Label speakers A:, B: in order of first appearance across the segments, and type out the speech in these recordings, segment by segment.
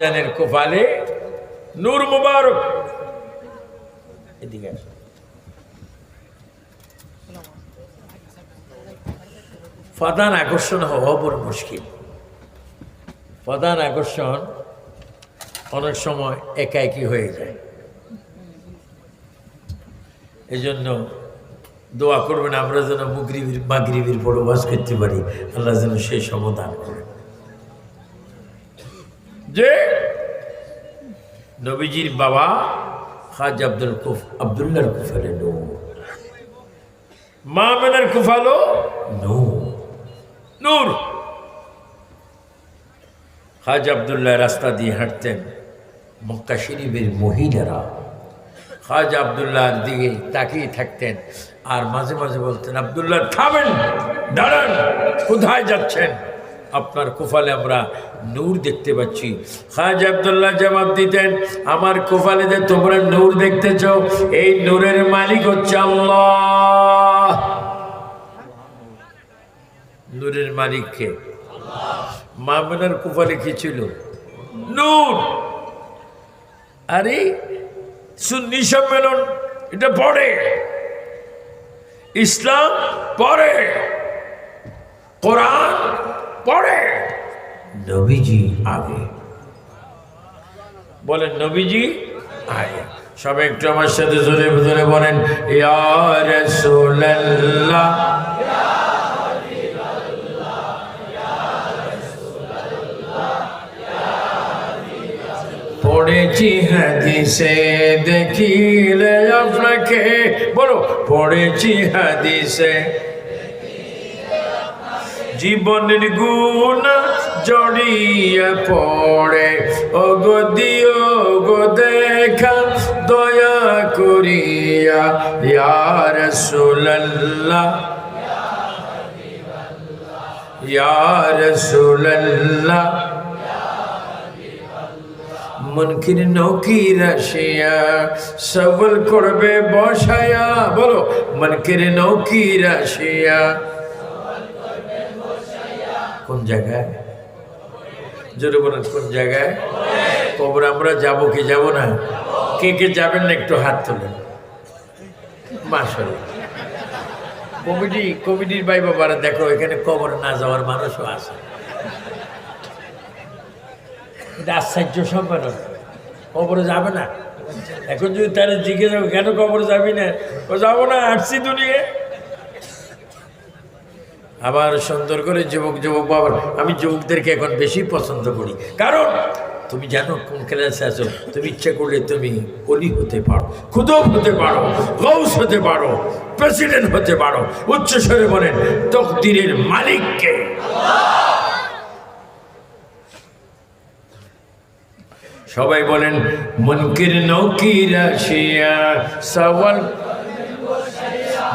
A: জানের কোপালে নূর মুবারক। এদিকে। প্রধান আকর্ষণ হওয়া বড় মুশকিল। প্রধান আকর্ষণ অনেক সময় একাকি হয়ে যায়। এই জন্য দোয়া করবেন, আমরা যেন মুগরিবির, মাগরিবির বড় বাস করতে পারি। আল্লাহ যেন সেই সমাধান করেন যে নবীজির বাবা হাজ আব্দুল কুফ, আবদুল্লাহর কুফালে নো মা মেনার কুফালো নো নূর। হাজ আবদুল্লাহ রাস্তা দিয়ে হাঁটতেন মক্কা শরীফের মহিলারা। হাজ আবদুল্লাহর দিকে তাকিয়ে থাকতেন আর মাঝে মাঝে বলতেন, আবদুল্লাহ, থামেন, দাঁড়ান, কোথায় যাচ্ছেন? আপনার কুফালে আমরা নূর দেখতে পাচ্ছি। খাজ আবদুল্লাহ জবাব দিতেন, আমার কুফালেতে তোমরা নূর দেখতেছ এই নূরের মালিক হচ্ছে আল্লাহ। নূরের মালিককে মামনার কুফালে কি ছিল? নূর। আরে, সুন্নি সম্মেলন, এটা পড়ে ইসলাম পড়ে কোরআন পড়ে। নবীজি আগে। বলেন নবীজি আগে। সবাই একটু আমার সাথে জোরে জোরে বলেন পড়েছি হাদিসে দেখিলে আপনাকে বলো পড়েছি হাদিসে। জীবনের গুণ জড়িয়ে পড়ে। ওগো, দিও গো, দেখা, দয়া করিয়া। ইয়ার সুল্লাহ ইয়ার সুল্লাহ মনকির নকির আসিয়া সবল করবে বসায়া। বলো, মনকির নকির আসিয়া কোন জায়গায়? জোরে বলেন, কোন জায়গায়? কবর আমরা যাব কি যাব না? কে কে যাবেন না একটু হাত তোলেন। মাসল কমিটি, কমিটির ভাই বাবারা, দেখো, এখানে কবর না যাওয়ার মানুষও আছে। এটা আশ্চর্য সম্মেলন। কবরে যাবে না? এখন যদি তারা জিজ্ঞেস কেন কবর যাবি না? ও, যাব না, আসছি দুনিয়ে আবার সুন্দর করে যুবক যুবক বাবার, আমি যুবকদেরকে এখন বেশি পছন্দ করি। কারণ তুমি জানো কোন ক্লাসে আছো? তুমি ইচ্ছা করলে তুমি অলি হতে পারো, খুদব হতে পারো, গৌস হতে পারো, প্রেসিডেন্ট হতে পারো উচ্চস্বরে বলেন, তকদিরের মালিককে। সবাই বলেন, মনকির নকির আসিয়া সওয়াল।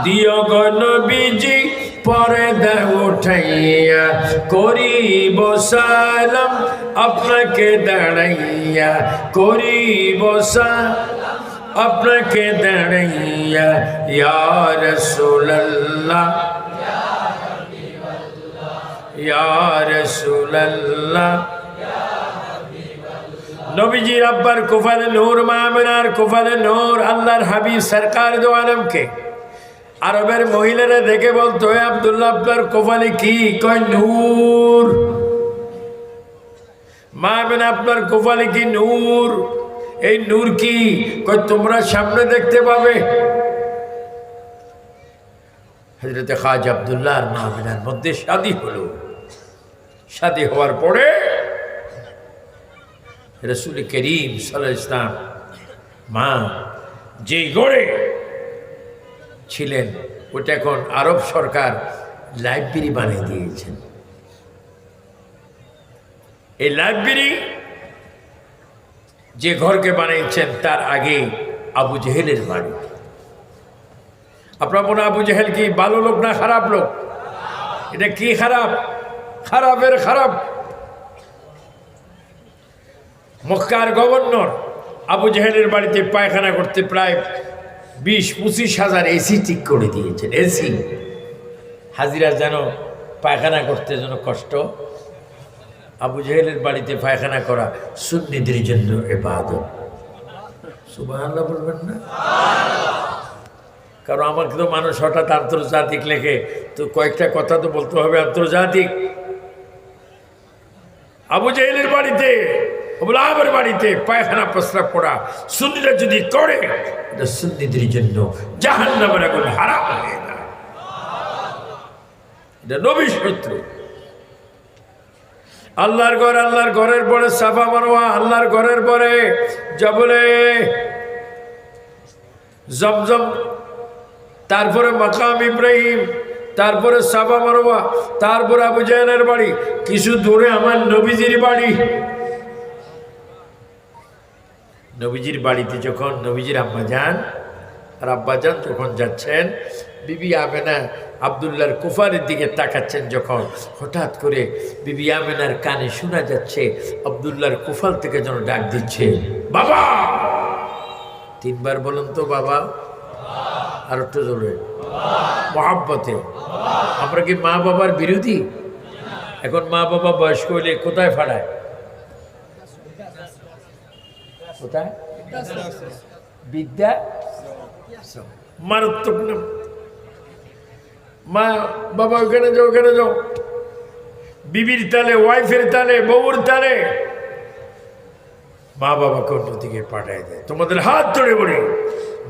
A: দিও পরে দেহ উঠাইয়া করিব সালাম, আপনাকে দাঁড়াইয়া করিব আপনাকে দাঁড়াইয়া ইয়ার সুল্লাহ ইয়ার সুল্লাহ নবীজির আব্বার কুফালে নূর, মামিনার কুফালে নূর, আল্লাহর হাবিব, সরকার দো আলমকে আরবের মহিলারা দেখে বলতো, "এ আব্দুল্লাহ কোফালে কি? কয় নূর? মামিনা আপনার কোফালে কি নূর? এই নূর কি? তোমরা সামনে দেখতে পাবে। হজরতে খাজ আবদুল্লাহ আর মামিনার মধ্যে শাদি হলো। শাদি হওয়ার পরে রসুল করিম সাল ইসলাম মা যে গড়ে ছিলেন ওটা এখন আরব সরকার লাইব্রেরি বানিয়ে দিয়েছেন। এই লাইব্রেরি যে ঘরকে বানিয়েছেন, তার আগে আবু জেহেলের বাড়ি। আপনার মনে আবু জেহেল কি ভালো লোক না খারাপ লোক? এটা কি খারাপ? খারাপের খারাপ। মক্কার গভর্নর আবু জাহেলের বাড়িতে পায়খানা করতে প্রায় বিশ, পঁচিশ হাজার এসি ঠিক করে দিয়েছেন এসি হাজিরা যেন পায়খানা করতে যেন কষ্ট, আবু জাহেলের বাড়িতে পায়খানা করা সুন্নিদের জন্য এবাদত। সুবাহ বলবেন না? কারণ আমাকে তো মানুষ হঠাৎ আন্তর্জাতিক লেখে, তো কয়েকটা কথা তো বলতে হবে আন্তর্জাতিক। আবু জাহেলের বাড়িতে আবুলাহের বাড়িতে পায়খানা প্রস্রাব করা সুন্নিরা যদি করে এটা সুন্নিদের জন্য জাহান নামের আগুন হারাম হয়ে যায়। নবী শত্রু। আল্লাহর ঘর, আল্লাহর ঘরের পরে সাফা মারোয়া, আল্লাহর ঘরের পরে জবলে, জমজম, তারপরে মাকাম ইব্রাহিম, তারপরে সাফা মারোয়া, তারপরে আবু জাহানের বাড়ি। কিছু দূরে আমার নবীজির বাড়ি। নবীজির বাড়িতে যখন নবীজির আম্মা যান, আর আব্বা যান যখন যাচ্ছেন। বিবি আমেনা আবদুল্লাহর কুফারের দিকে তাকাচ্ছেন যখন। হঠাৎ করে বিবি আমেনার কানে শোনা যাচ্ছে, আবদুল্লাহর কুফাল থেকে যেন ডাক দিচ্ছে, বাবা! তিনবার বলুন তো, বাবা! আর একটু জোরে, মহাব্বতে, আমরা কি মা বাবার বিরোধী? এখন মা বাবা বয়স্ক হইলে কোথায় ফাড়ায় কোথায়? বিদ্যা? মারাত্মক নাম মা বাবা ওখানে যাও ওখানে যাও। বিবির তালে ওয়াইফের তালে বউর তালে। মা বাবাকে অন্যদিকে পাঠায় দেয়। তোমাদের হাত ধরে বলে,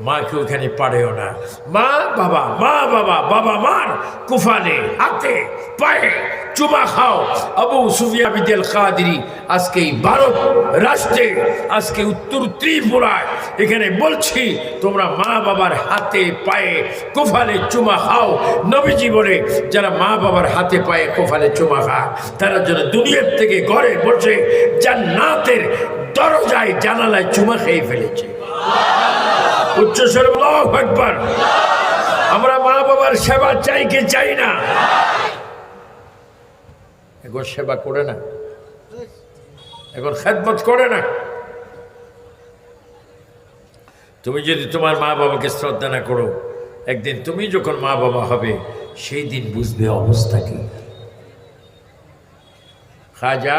A: মাকে ওখানে পারেও না। মা বাবা মা বাবা বাবা মার কুফানে, হাতে, পায়ে চুমা খাও। আবু সুফিয়া বিদেল কাদিরি আজকে এই ভারত রাষ্ট্রে, আজকে উত্তর ত্রিপুরায় এখানে বলছি, তোমরা মা বাবার হাতে, পায়ে কোফালে চুমা খাও। নবী জীবনে যারা মা বাবার হাতে, পায়ে কোফালে চুমা খায়, তারা যেন দুনিয়ার থেকে ঘরে বসে জান্নাতের দরজায় জানালায় চুমা খেয়ে ফেলেছে। উচ্চস্বর একবার আমরা মা বাবার সেবা চাই কি চাই না? এখন সেবা করে না। এখন খেদমত করে না। তুমি যদি তোমার মা বাবাকে শ্রদ্ধা না করো, একদিন তুমি যখন মা বাবা হবে, সেই দিন বুঝবে অবস্থা কি। খাজা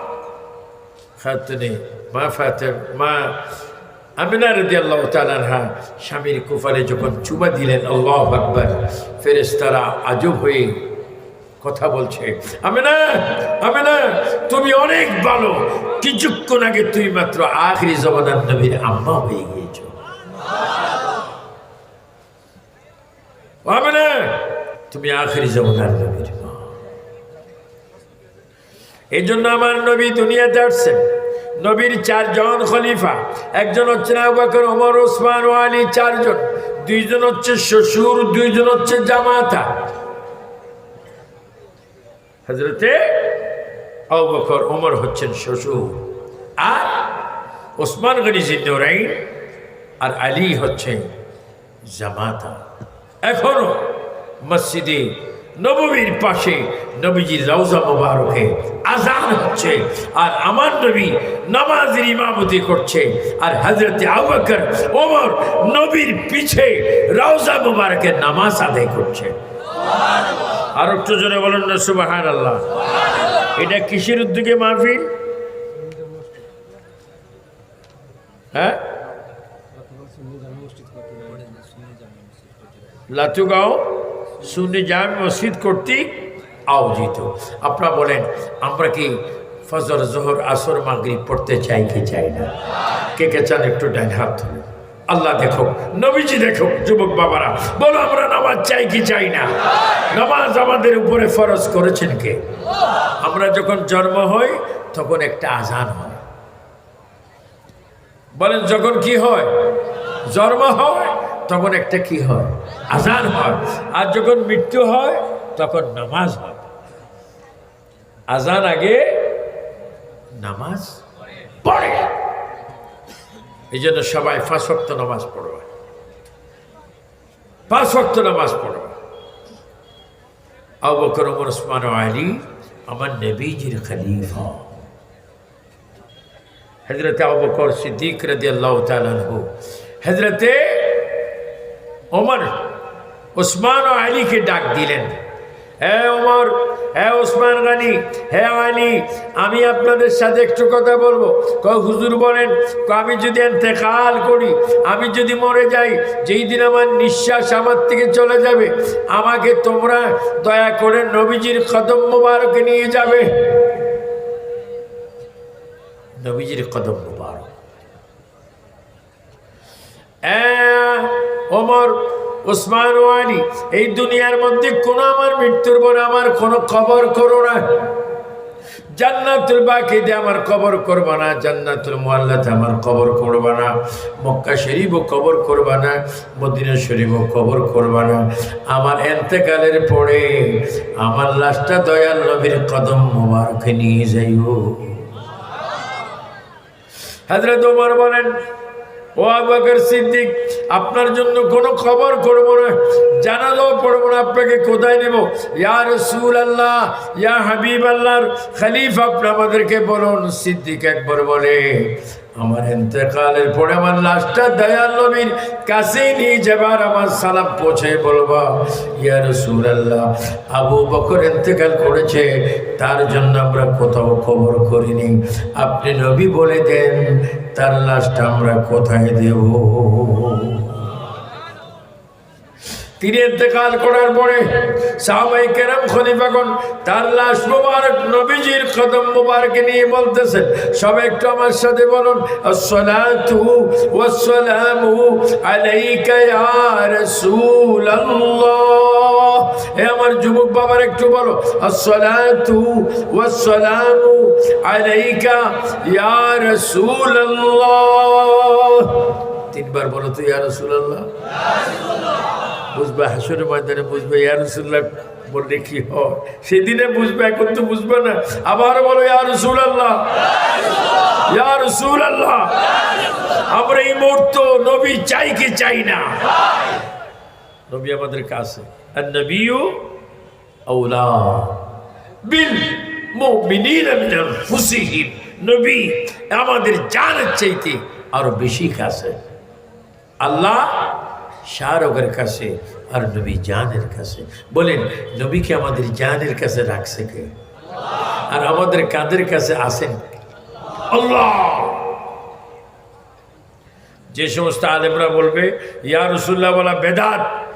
A: খাতুনে, মা ফাতে মা আমিনা রদি আল্লাহ তালানহা স্বামীর কুফালে যখন চুমা দিলেন, আল্লাহ আকবর ফেরেস্তারা আজব হয়ে কথা বলছে, আমিনা আমিনা, তুমি অনেক ভালো। কিছুক্ষণ আগে তুই মাত্র আখরি জমানার নবীর আম্মা হয়ে গিয়েছো। আমিনা, তুমি আখরি জমানার নবীর এই জন্য আমার নবী দুনিয়াতে আসছেন। নবীর চারজন খলিফা, একজন হচ্ছেন আবু বকর, ওমর, ওসমান, ও আলী, চারজন। দুইজন হচ্ছে শ্বশুর, দুইজন হচ্ছে জামাতা। হজরতে আবু বকর, ওমর হচ্ছেন শ্বশুর। আর ওসমান গনি জিন্নরাইন আর আলী হচ্ছেন জামাতা। এখনও মসজিদে নবমীর পাশে নবীজির রওজা মোবারকে আজান হচ্ছে, আর আমার নবী নামাজের ইমামতি করছে, আর হজরতে আবকর ওমর নবীর পিছে রওজা মোবারকের নামাজ আদায় করছে। আর একটু জনে বলেন না সুবাহান আল্লাহ এটা কিসের উদ্যোগে মাহফিল? হ্যাঁ? লাতুগাঁও? সুন্নি জামে মসজিদ কর্তৃক আয়োজিত। আপনারা বলেন, আমরা কি ফজর, জোহর, আসর, মাগরিব পড়তে চাই কি চাই না? কে কে চান একটু ডাইন হাত আল্লাহ দেখো নবীজি দেখো যুবক বাবারা, বলো আমরা নামাজ চাই কি চাই না? নামাজ আমাদের উপরে ফরজ করেছেন কে? আমরা যখন জন্ম হই, তখন একটা আজান হয়। বলেন, যখন কি হয়? জন্ম হয় তখন একটা কি হয়? আজান হয়। আর যখন মৃত্যু হয়, তখন নামাজ হয়। আজান আগে নামাজ পড়ে। এই জন্য সবাই ওয়াক্ত নামাজ পড়বে। ওয়াক্ত নামাজ পড়বে। আবু বকর ওসমান আলী আমার নবীজির খলিফা। হজরত আবু সিদ্দিক রাদি আল্লাহ হজরতে ওমর, ওসমান ও আলীকে ডাক দিলেন। হ্যাঁ ওমর হ্যাঁ ওসমান গানি হ্যাঁ আলী, আমি আপনাদের সাথে একটু কথা বলব। ক হুজুর বলেন আমি যদি এতেকাল করি, আমি যদি মরে যাই, যেই দিন আমার নিঃশ্বাস আমার থেকে চলে যাবে, আমাকে তোমরা দয়া করে নবীজির কদম মুবারকে নিয়ে যাবে। নবীজির কদম মুবারক। ওমর ওসমান ও আলী, এই দুনিয়ার মধ্যে কোনো আমার মৃত্যুর পরে আমার কোনো খবর করো না। জান্নাতুল বাকিতে আমার কবর করবা না, জান্নাতুল মোয়াল্লাতে আমার করবা না, মক্কা শরীফও করবা না, মদিনা শরীফও করবা না। আমার এন্তেকালের পরে আমার লাশটা দয়াল নবীর কদম মোবারকে নিয়ে যাইও। হাজরত ওমর বলেন ও আবাকের সিদ্দিক, আপনার জন্য কোনো খবর করব না, জানাজাও পড়ব না, আপনাকে কোথায় নেব? ইয়া রসুল আল্লাহ ইয়া হাবিব আল্লাহর খালিফ, আপনি আমাদেরকে বলুন, সিদ্দিক একবার বলে, আমার এতেকালের পরে আমার লাশটা দয়াল নবীর কাছেই নিয়ে যাবার আমার সালাম পৌঁছে বলবা, ইয়া রসুল আল্লাহ আবু বকর এতেকাল করেছে, তার জন্য আমরা কোথাও খবর করিনি। আপনি নবী বলে দেন তার লাশটা আমরা কোথায় দেব? তিনি ইন্তেকাল করার পরে সাহাবাই কেরাম খলিফাগণ তার লাশ মুবারক নবীজির কদম মুবারকে নিয়ে বলতেছেন, সব একটু আমার সাথে বলুন, আসসালাতু ওয়াসসালামু আলাইকা ইয়া রাসূলুল্লাহ। হে আমার যুবক বাবার একটু বলো, আসসালাতু ওয়াসসালামু আলাইকা ইয়া রাসূলুল্লাহ। তিনবার বলো তো, ইয়া রাসূলুল্লাহ। বুঝবে হাসরের ময়দানে বুঝবে, ইয়া রসুল্লাহ বললে কি হয়? সেদিনে বুঝবে, এখন তো বুঝবে না। আবার বলো, ইয়া রসুল আল্লাহ ইয়া আল্লাহ আমরা এই মুহূর্ত নবী চাই কি চাই না? নবী আমাদের কাছে আউলা বিল মুমিনিনা মিন আনফুসিহিম নবী আমাদের জানের চাইতে আরও বেশি কাছে। আল্লাহ শাহরুখের কাছে আর নবী জানের কাছে। বলেন, নবীকে আমাদের জানের কাছে রাখছে কে? আর আমাদের কাদের কাছে আসেন আল্লাহ! যে সমস্ত আলেমরা বলবে, ইয়া রসুল্লাহ বলা বেদাত।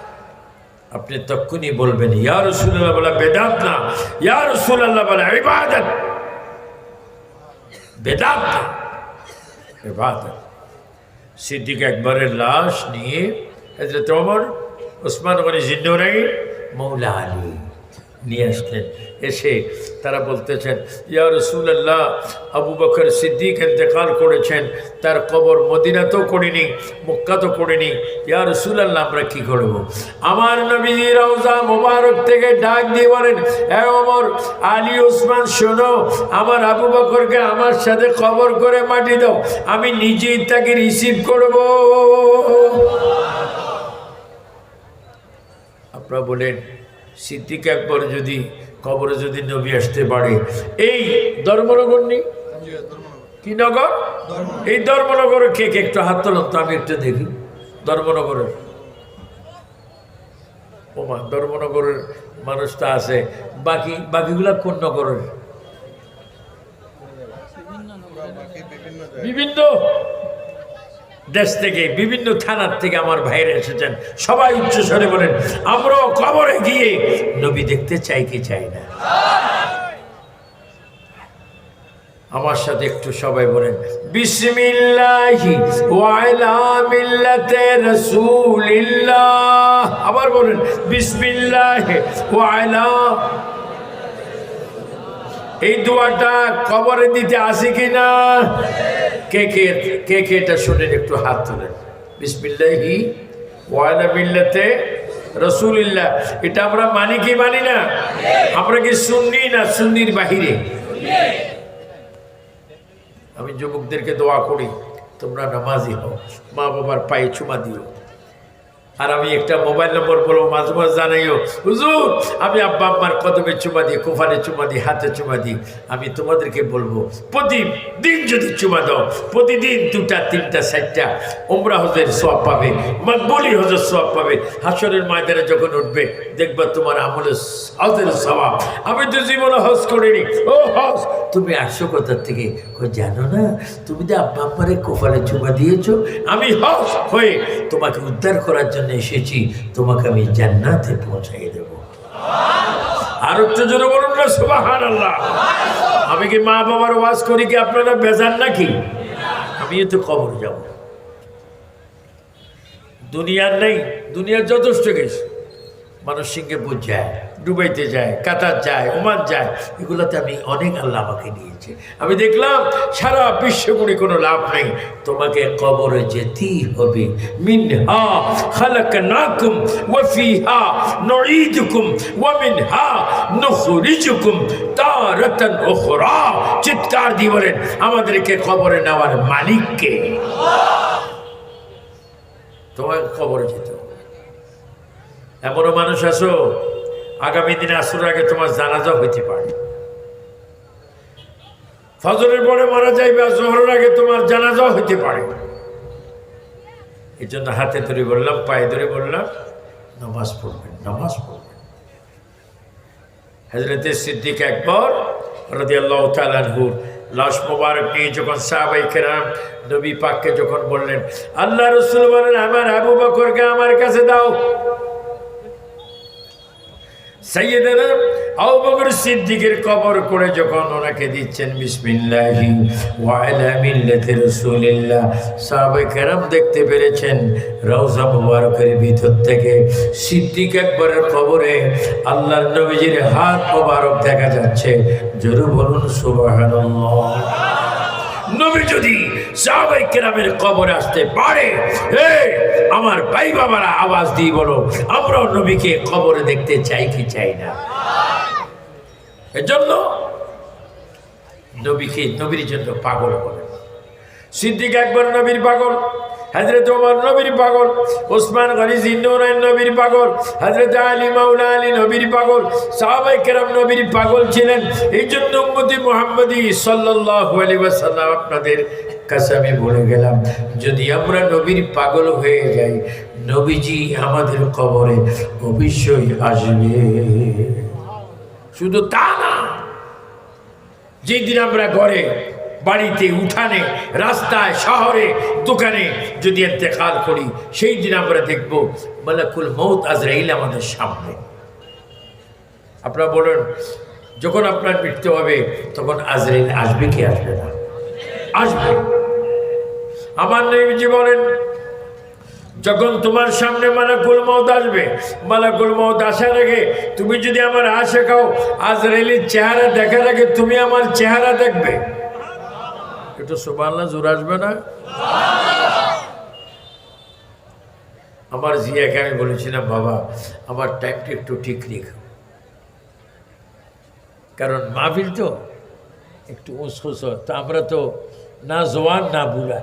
A: আপনি তক্ষুনি বলবেন, ইয়া রসুল্লাহ বলে বেদাত না। ইয়া রসুল্লাহ বলে ইবাদত। বেদাত না, ইবাদত। সিদ্দিক একবারের লাশ নিয়ে হজরত ওমর, ওসমান গনি জিন্নুরাই, মৌলা আলী। নিয়ে আসলেন। এসে তারা বলতেছেন, ইয়া রসুল্লাহ আবু বকর সিদ্দিক ইন্তেকাল করেছেন। তার কবর মদিনাতেও করিনি, মক্কাতেও করিনি। ইয়া রসুল্লাহ আমরা কি করব? আমার নবী রওজা মোবারক থেকে ডাক দিয়ে বলেন হ্যাঁ ওমর, আলী ওসমান শোনো, আমার আবু বকরকে আমার সাথে কবর করে মাটি দাও, আমি নিজেই তাকে রিসিভ করব। আপনারা বলেন সিদ্দিক একবার যদি কবরে যদি নবী আসতে পারে এই ধর্মনগর নেই? কি নগর? এই ধর্মনগরের কে কে? একটু হাত তোলন তো আমি একটু দেখি। ধর্মনগরের। ওমা ধর্মনগরের মানুষটা আছে। বাকি বাকিগুলা কোন নগরের। বিভিন্ন? দেশ থেকে, বিভিন্ন থানার থেকে আমার ভাইরা এসেছেন। সবাই উচ্চস্বরে বলেন, আমরাও কবরে গিয়ে নবী দেখতে চাই কি চাই না? আমার সাথে একটু সবাই বলেন, বিসমিল্লাহি আবার বলেন, বিসমিল্লাহি এই দোয়াটা কবরে দিতে আসি কিনা? কে কে কে কে এটা শুনেন, একটু হাত তোলেন। বিসমিল্লাহি ওয়ালা মিল্লাতে রসুলিল্লাহ। এটা আমরা মানি কি মানি না? আমরা কি শুননি না সুন্নির বাহিরে? আমি যুবকদেরকে দোয়া করি, তোমরা নামাজি হও মা বাবার পায়ে চুমা দিও। আর আমি একটা মোবাইল নম্বর বলব, মাঝে মাঝে জানাইও, হুজুর, আমি আব্বা আম্মার কদমে চুমা দিই, কোফানে চুমা দিই, হাতে চুমা দিই। আমি তোমাদেরকে বলব, প্রতিদিন যদি চুমা দাও, প্রতিদিন দুটা তিনটা, চারটা ওমরা হজের সব পাবে, মকবলি হজের সব পাবে। হাসরের ময়দানে যখন উঠবে, দেখবা তোমার আমলের হজের স্বভাব আমি তো জীবনে হজ করিনি। ও হজ! তুমি আসো কোথার থেকে? জানো না, তুমি যে আব্বা আম্মারে কোফালে চুমা দিয়েছ? আমি হজ হয়ে তোমাকে উদ্ধার করার জন্য এসেছি, তোমাকে আমি জান্নাতে পৌঁছাই দেব। আর একটু জোরে বলুন না সুবাহান আল্লাহ আমি কি মা বাবার ওয়াজ করি কি আপনারা বেজান নাকি? আমি তো কবর যাব। দুনিয়ার নেই, দুনিয়ার যথেষ্ট গেছে। মানুষ সিঙ্গাপুর যায় দুবাইতে যায়, কাতার যায়, ওমান যায়, এগুলোতে আমি অনেক আল্লাহ আমাকে নিয়েছে আমি দেখলাম সারা বিশ্ব করে কোনো লাভ নেই। তোমাকে কবরে যেতেই হবে। মিন হা খালাক নাকুম ওয়ফি হা নঈদুকুম ওয়ামিন হা নুখরিজুকুম তারাতান উখরা। চিৎকার দিয়ে বলেন, আমাদেরকে কবরে নেওয়ার মালিককে। তোমাকে কবরে যেতে এমনও মানুষ আছো? আগামী দিনে আসর আগে তোমার জানাজা হইতে পারে। ফজরের পরে মারা যাইবে আর জোহরের আগে তোমার জানাজাও হইতে পারে। এই জন্য হাতে ধরে বললাম, পায়ে ধরে বললাম, নামাজ পড়বেন নামাজ পড়বেন। হজরতে সিদ্দিক একবার রদি আল্লাহ তালানহুর লাশ মোবারক নিয়ে যখন সাহাবাই কেরাম নবী পাককে যখন বললেন, আল্লাহ রসুল বলেন, আমার আবু বকরকে আমার কাছে দাও। সাইয়েদানা সিদ্দিকের কবর যখন ওনাকে দিচ্ছেন দেখতে পেরেছেন রওজা মুবারকের ভিতর থেকে। সিদ্দিক একবারের কবরে আল্লাহর নবীজির হাত মোবারক দেখা যাচ্ছে। জোরে বলুন সুবহানাল্লাহ। নবী যদি সাহাবাই কেরামের কবরে আসতে পারে। আমার ভাই বাবারা, আওয়াজ দিয়ে বলো, আমরাও নবীকে কবরে দেখতে চাই কি চাই না? এজন্য নবীকে নবীর জন্য পাগল বলে। সিদ্দিক একবার নবীর পাগল হজরত ওমর নবীর পাগল, ওসমান গনি জিন্নুরাইন নবীর পাগল হজরত আলী মাউলা আলী নবীর পাগল সাহাবাই কেরাম নবীর পাগল ছিলেন। এই জন্য মোহাম্মদী সাল্লাল্লাহু আলাইহি ওয়াসাল্লাম আপনাদের কাছে আমি বলে গেলাম, যদি আমরা নবীর পাগল হয়ে যাই, নবীজি আমাদের কবরে অবশ্যই আসবে। শুধু তা না, যেদিন আমরা ঘরে, বাড়িতে, উঠানে, রাস্তায়, শহরে, দোকানে যদি এতেকাল করি সেই দিন আমরা দেখব মালাকুল মৌত আজরাইল আমাদের সামনে। আপনারা বলুন, যখন আপনার মৃত্যু হবে, তখন আজরাইল আসবে কি আসবে না? আসবে। আমার নবীজি বলেন যখন তোমার সামনে মালাকুল মৌত আসবে, মালাকুল মৌত আসার আগে তুমি যদি আমার আশে খাও আজ আজরাইলের চেহারা দেখার আগে তুমি আমার চেহারা দেখবে। একটু সুবাল্লা জোর আসবে না? আমার জিয়াকে আমি বলেছিলাম, বাবা, আমার টাইমটা একটু ঠিক রেখো। কারণ মাহফিল তো একটু উসখুস তো আমরা তো না জোয়ান, না বুড়া।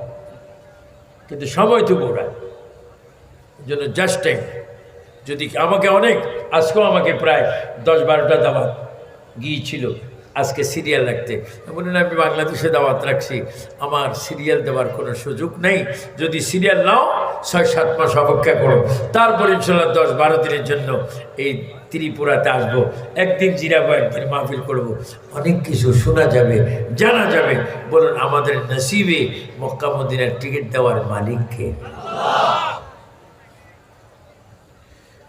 A: কিন্তু সময় তো বুড়া। জন্য জাস্ট টাইম যদি আমাকে অনেক, আজকেও আমাকে প্রায় দশ বারোটা দাওয়াত গিয়েছিল। আজকে সিরিয়াল রাখতে বললেন, আমি বাংলাদেশে দাওয়াত রাখছি। আমার সিরিয়াল দেওয়ার কোনো সুযোগ নেই। যদি সিরিয়াল নাও, ছয়, সাত মাস অপেক্ষা করো। তারপর ইনশাল্লাহ দশ, বারো দিনের জন্য এই ত্রিপুরাতে আসব। একদিন জিরাবো একদিন মাহফিল করব। অনেক কিছু শোনা যাবে, জানা যাবে। বলুন আমাদের নসিবে মক্কা মদিনার টিকিট দেওয়ার মালিককে।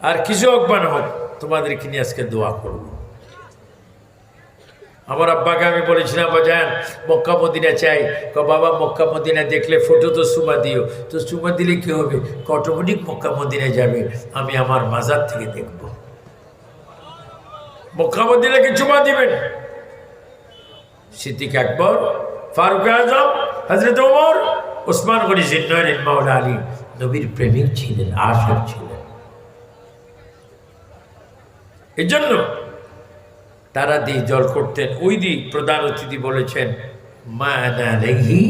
A: আর কিছু হোক বা হোক, তোমাদেরকে নিয়ে আজকে দোয়া করব। আমার আব্বাকে আমি বলেছিলাম বাজান মক্কা মদিনা চাই ক, বাবা, মক্কা মদিনা দেখলে ফটো তো সুমা দিও। তো সুমা দিলে কি হবে? অটোমেটিক মক্কা মদিনা যাবে? আমি আমার মাজার থেকে দেখব। মক্কা মদিনাকে চুমা দিবেন? সিদ্দিক আকবর, ফারুক আজম হজরত ওমর, ওসমান গনি জিন্নয়ন মাওলা আলী, নবীর প্রেমিক ছিলেন, আশক ছিলেন। এই জন্য তারা দিয়ে জল করতেন। ওই দিক প্রধান অতিথি বলেছেন মানালেহি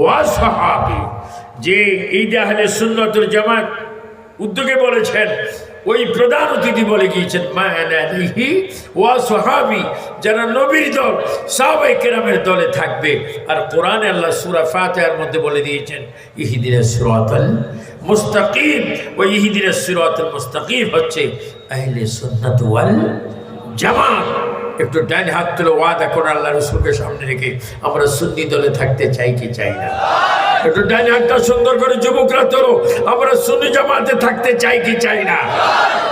A: ওয়া সাহাবি। যে ঈদ আহলে সুন্নতুল জামাত উদ্যোগে বলেছেন, ওই প্রধান অতিথি বলে গিয়েছেন মায়ানালিহি ওয়া সোহাবি। যারা নবীর দল সাহাবাই কেরামের দলে থাকবে। আর কোরআনে আল্লাহ সুরা ফাতিহার মধ্যে বলে দিয়েছেন, ইহিদিন সিরাতাল মুস্তাকিম। ওই ইহিদিন সিরাতাল মুস্তাকিম হচ্ছে আহলে সুন্নাত ওয়াল জামাত। একটু ডান হাত তুলে ওয়াদা করে, আল্লাহ রসুলকে সামনে রেখে। আমরা সুন্নি দলে থাকতে চাই কি চাই না। একটু ডান হাতটা সুন্দর করে যুবকরা তোলো। আমরা সুন্নি জামাতে থাকতে চাই কি চাই না।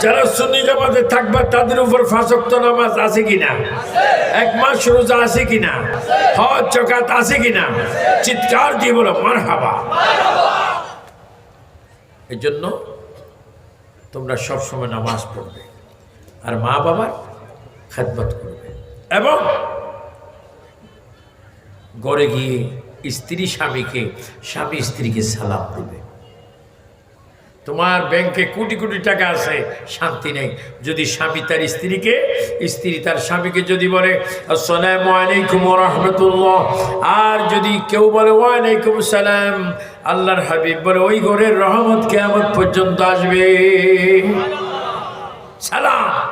A: যারা সুন্নি জামাতে থাকবে, তাদের উপর ফাঁসক্ত নামাজ আছে কিনা? এক মাস রোজা আছে কিনা? হজ চকাত আছে কিনা? চিৎকার দিয়ে বলো মার হাবা এই জন্য তোমরা সবসময় নামাজ পড়বে। আর মা বাবার খেদমত করবে। এবং গড়ে গিয়ে স্ত্রী স্বামীকে, স্বামী স্ত্রীকে সালাম দেবে। তোমার ব্যাংকে কোটি কোটি টাকা আছে, শান্তি নেই। যদি স্বামী তার স্ত্রীকে, স্ত্রী তার স্বামীকে যদি বলে, আসসালামু আলাইকুম রহমতুল্লাহ, আর যদি কেউ বলে, ওয়ালাইকুম সালাম, আল্লাহর হাবিব বলে, ওই ঘরের রহমত কেমন পর্যন্ত আসবে। সালাম।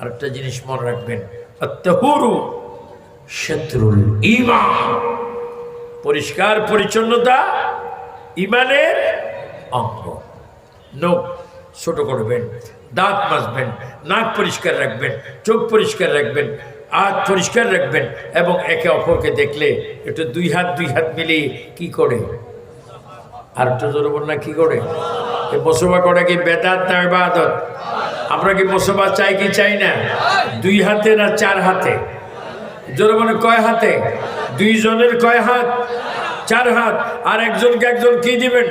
A: আরেকটা জিনিস মনে রাখবেন শত্রুল ইমান পরিষ্কার পরিচ্ছন্নতা ইমানের অঙ্গ। নখ ছোট করবেন, দাঁত মাজবেন, নাক পরিষ্কার রাখবেন, চোখ পরিষ্কার রাখবেন, হাত পরিষ্কার রাখবেন এবং একে অপরকে দেখলে একটু দুই হাত দুই হাত মিলিয়ে কি করে? আর একটু জোরে না, কি করে? এই মুসলমান করে কি বেদাত না ইবাদত? আমরা কি মুসলমান চাই কি চাই না? দুই হাতে না চার হাতে? জোরে বলে কয় হাতে? দুইজনের কয় হাত? চার হাত। আর একজনকে একজন কি দিবেন?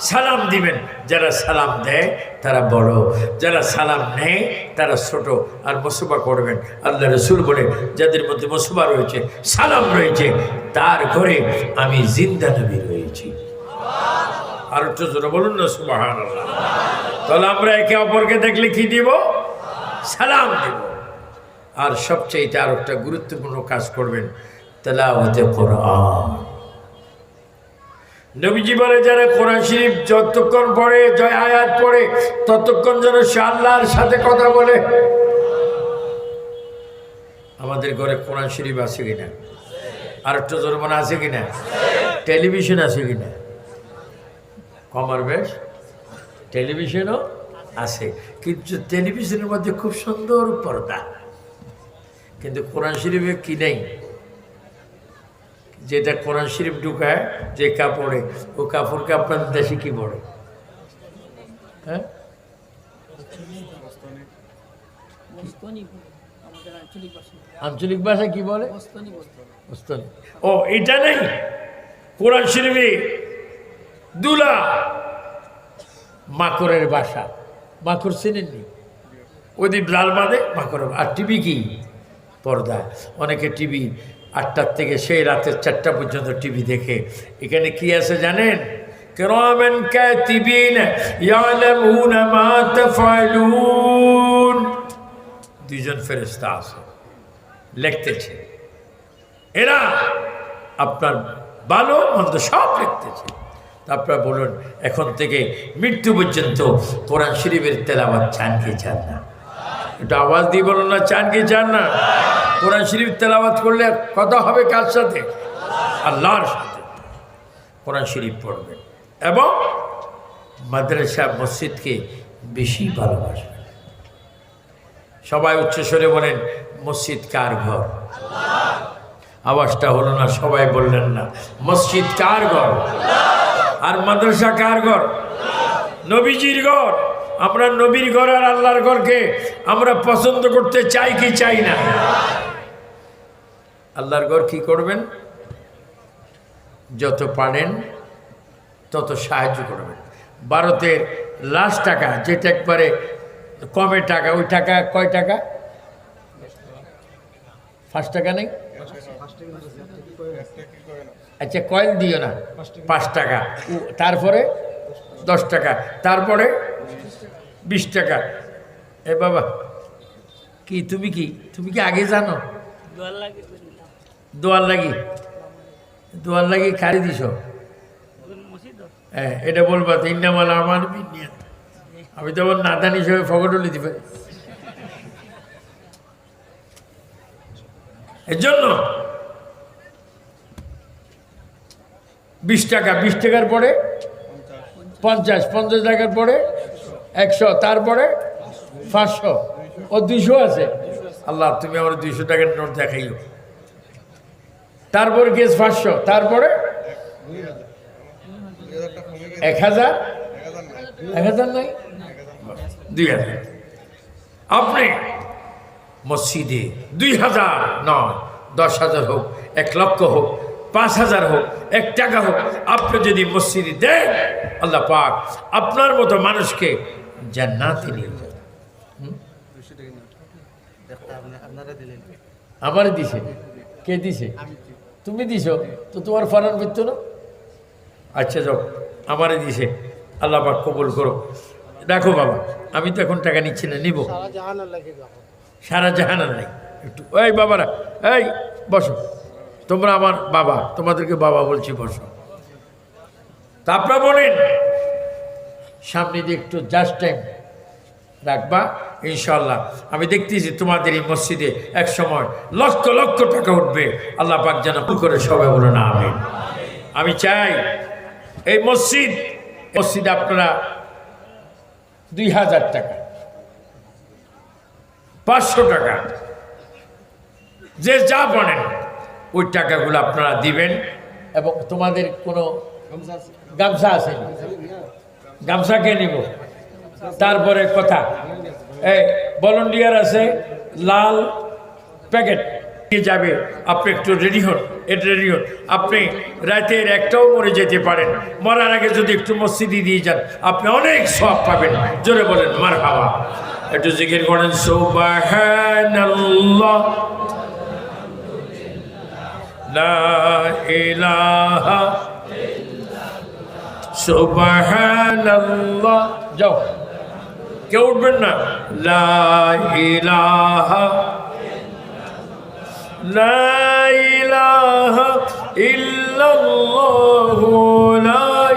A: সালাম দিবেন। যারা সালাম দেয়, তারা বড়। যারা সালাম নেয়, তারা ছোট। আর মুসুবা করবেন। আল্লাহ রসুল বলে, যাদের মধ্যে মুসুবা রয়েছে, সালাম রয়েছে, তার ঘরে আমি জিন্দা নবী রয়েছি। আর একটু জোরে বলুন না সুবাহান তাহলে আমরা একে অপরকে দেখলে কি দিব? সালাম দিব। আর সবচেয়ে আর একটা গুরুত্বপূর্ণ কাজ করবেন, তেলাওয়াতে কোরআন। নবীজি বলে, যারা কোরআন শরীফ যতক্ষণ পড়ে জয় আয়াত পড়ে, ততক্ষণ যেন সে আল্লাহর সাথে কথা বলে। আমাদের ঘরে কোরআন শরীফ আছে কিনা? আর একটা জরমান আছে কিনা? টেলিভিশন আছে কিনা? কমার বেশ টেলিভিশনও আছে। কিন্তু টেলিভিশনের মধ্যে খুব সুন্দর পর্দা। কিন্তু কোরআন শরীফে কি নেই? যেটা কোরআন শরীফ ঢুকায় যে কাপড়ে ও কাপড়কে আপনাদের দেশে কি পড়ে হ্যাঁ?
B: আঞ্চলিক ভাষা।
A: ভাষায় কি বলে? ও এটা নেই? কোরআন শরীফে দুলা। মাকড়ের বাসা। মাকড় চিনেননি? ওদিক লাল বাঁধে মাকড় আর টিভি কি? পর্দা। অনেকে টিভি আটটার থেকে সেই রাতের চারটা পর্যন্ত টিভি দেখে। এখানে কি আছে জানেন? মা তাফআলুন দুইজন আছে। লিখতেছে। এরা আপনার ভালো মন্দ সব লিখতেছে। আপনারা বলুন, এখন থেকে মৃত্যু পর্যন্ত কোরআন শরীফের তেলাওয়াত চান কি চান না? একটু আওয়াজ দিয়ে বলুন না, চান কি চান না? কোরআন শরীফ তেলাওয়াত করলে কথা হবে কার সাথে? আল্লাহর সাথে। কোরআন শরীফ পড়বেন এবং মাদ্রাসা, মসজিদকে বেশি ভালোবাসবেন। সবাই উচ্চস্বরে বলেন, মসজিদ কার ঘর? আওয়াজটা হলো না, সবাই বললেন না, মসজিদ কার ঘর? আর মাদ্রাসা কার ঘর? নবীজির ঘর। আমরা নবীর ঘর আর আল্লাহর ঘরকে আমরা পছন্দ করতে চাই কি চাই না? আল্লাহর ঘর কি করবেন? যত পারেন, তত সাহায্য করবেন। ভারতের লাস্ট টাকা, যেটা একবারে কমে টাকা, ওই টাকা কয় টাকা? পাঁচ টাকা নেই? আচ্ছা কয়েল দিও না। পাঁচ টাকা। তারপরে দশ টাকা। তারপরে বিশ টাকা। এ বাবা কি তুমি কি? তুমি কি আগে জানো? দোয়ার লাগি দোয়ার লাগি? খারি দিছ? হ্যাঁ এটা বলবা তিন নামাল আমার আমি তো আবার নাদান হিসেবে ফকটও নিতে পারি এর জন্য বিশ টাকা, বিশ টাকার পরে পঞ্চাশ পঞ্চাশ টাকার পরে একশো, তারপরে পাঁচশো। ও দুইশো আছে। আল্লাহ, তুমি আমার দুইশো টাকার নোট দেখাইও। তারপরে গেছ পাঁচশো, তারপরে এক হাজার? এক হাজার নাই? দুই হাজার। আপনি মসজিদে দুই হাজার নয়, দশ হাজার হোক, এক লক্ষ হোক পাঁচ হাজার হোক এক টাকা হোক আপনি যদি মসজিদে দেন আল্লাহ পাক আপনার মতো মানুষকে জান্নাতে নিয়ে যান আমারে দিছে। কে দিছে? তুমি দিছো? তো তোমার ফরান বৃত্ত না? আচ্ছা যাও। আমারে দিছে। আল্লাহ পাক কবুল করো। দেখো বাবা আমি তো এখন টাকা নিচ্ছি না নিব। সারা জাহানার নাই একটু এই বাবারা এই বসো। তোমরা আমার বাবা, তোমাদেরকে বাবা বলছি, বসো। তা আপনারা বলেন, সামনে দিয়ে একটু জাস্ট টাইম রাখবা ইনশাল্লাহ আমি দেখতেছি তোমাদের এই মসজিদে এক সময় লক্ষ লক্ষ টাকা উঠবে। আল্লাহ পাক যেন ভুল করে সবাই বলো না আমি আমি চাই এই মসজিদ মসজিদ আপনারা দুই হাজার টাকা, পাঁচশো টাকা। যে যা বলেন ওই টাকাগুলো আপনারা দিবেন এবং তোমাদের কোনো গামছা আছে? গামছা কে নিব? তারপরে কথা। এই ভলন্টিয়ার আছে, লাল প্যাকেট নিয়ে যাবে? আপনি একটু রেডি হন এটা রেডি হন। আপনি রাতের একটাও মরে যেতে পারেন। মরার আগে যদি একটু মসজিদে দিয়ে যান, আপনি অনেক সব পাবেন। জোরে বলেন মার হাওয়া একটু জিজ্ঞেস করেন লা ইলাহা সুবহানাল্লাহ। যাও। কেউ উঠবেন না। লা ইলাহা লা ইলাহা ইল্লাল্লাহু। লা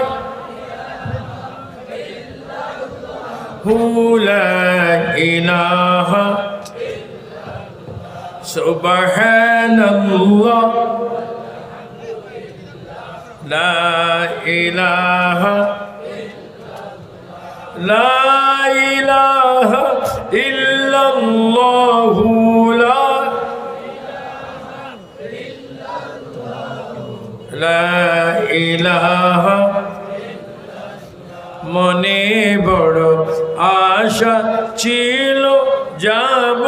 A: হু লা ইলাহা সুবহানাল্লাহ। لا إله لا إله إلا الله لا لا إله মনে বড় আশা ছিল যাব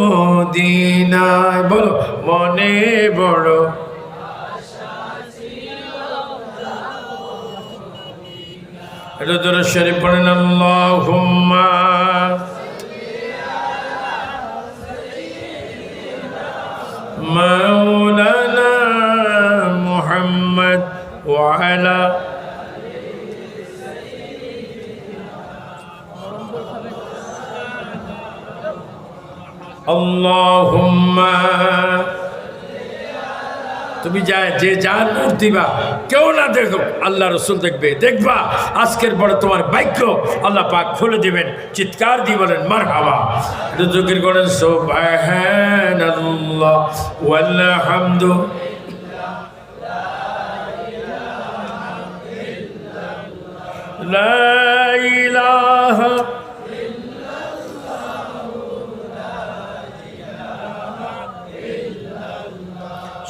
A: মদিনায় বলো মনে বড় এটা ধরে শরীফ পড়েন আল্লাহুম্মা মাওলানা মুহাম্মদ ওয়ালা আল্লাহুম্মা তুমি যা যে যার নূর দিবা, কেউ না দেখো আল্লাহ রসুল দেখবে। দেখবা, আজকের পরে তোমার বাক্য আল্লাহ পাক খুলে দিবেন। চিৎকার দিয়ে বলেন মার হাওয়া রুজুকির করেন